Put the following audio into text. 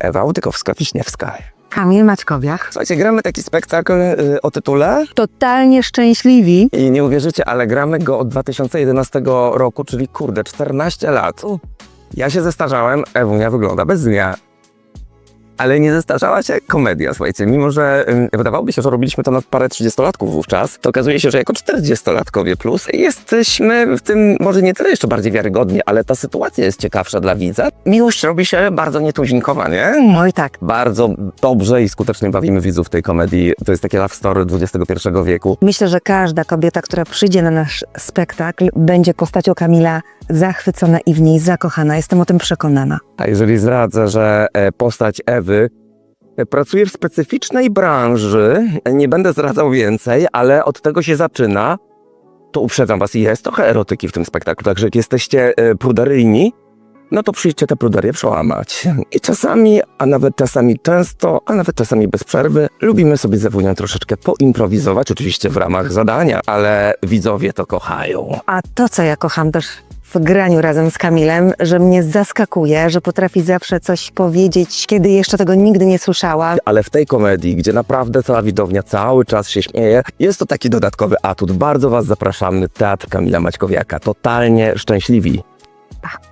Ewa Łydykowska-Wiśniewska. Kamil Maćkowiak. Słuchajcie, gramy taki spektakl y, o tytule Totalnie szczęśliwi. i nie uwierzycie, ale gramy go od 2011 roku, czyli kurde, 14 lat. Ja się zestarzałem, Ewunia wygląda bez dnia. Ale nie zestarzała się komedia, słuchajcie. Mimo, że ym, wydawałoby się, że robiliśmy to na parę 30-latków wówczas, to okazuje się, że jako 40-latkowie plus jesteśmy w tym może nie tyle jeszcze bardziej wiarygodni, ale ta sytuacja jest ciekawsza dla widza. Miłość robi się bardzo nietuzinkowa, nie? No i tak. Bardzo dobrze i skutecznie bawimy widzów w tej komedii. To jest takie love story XXI wieku. Myślę, że każda kobieta, która przyjdzie na nasz spektakl, będzie postacią Kamila zachwycona i w niej zakochana. Jestem o tym przekonana. A jeżeli zdradzę, że e, postać Ewy e, pracuje w specyficznej branży, nie będę zdradzał więcej, ale od tego się zaczyna, to uprzedzam was, jest trochę erotyki w tym spektaklu, także jak jesteście e, pruderyjni, no to przyjdźcie tę pruderię przełamać. I czasami, a nawet czasami często, a nawet czasami bez przerwy, lubimy sobie ze troszeczkę poimprowizować, oczywiście w ramach zadania, ale widzowie to kochają. A to, co ja kocham też w graniu razem z Kamilem, że mnie zaskakuje, że potrafi zawsze coś powiedzieć, kiedy jeszcze tego nigdy nie słyszała. ale w tej komedii, gdzie naprawdę cała widownia cały czas się śmieje, jest to taki dodatkowy atut. Bardzo Was zapraszamy. Teatr Kamila Maćkowiaka. Totalnie szczęśliwi. Pa.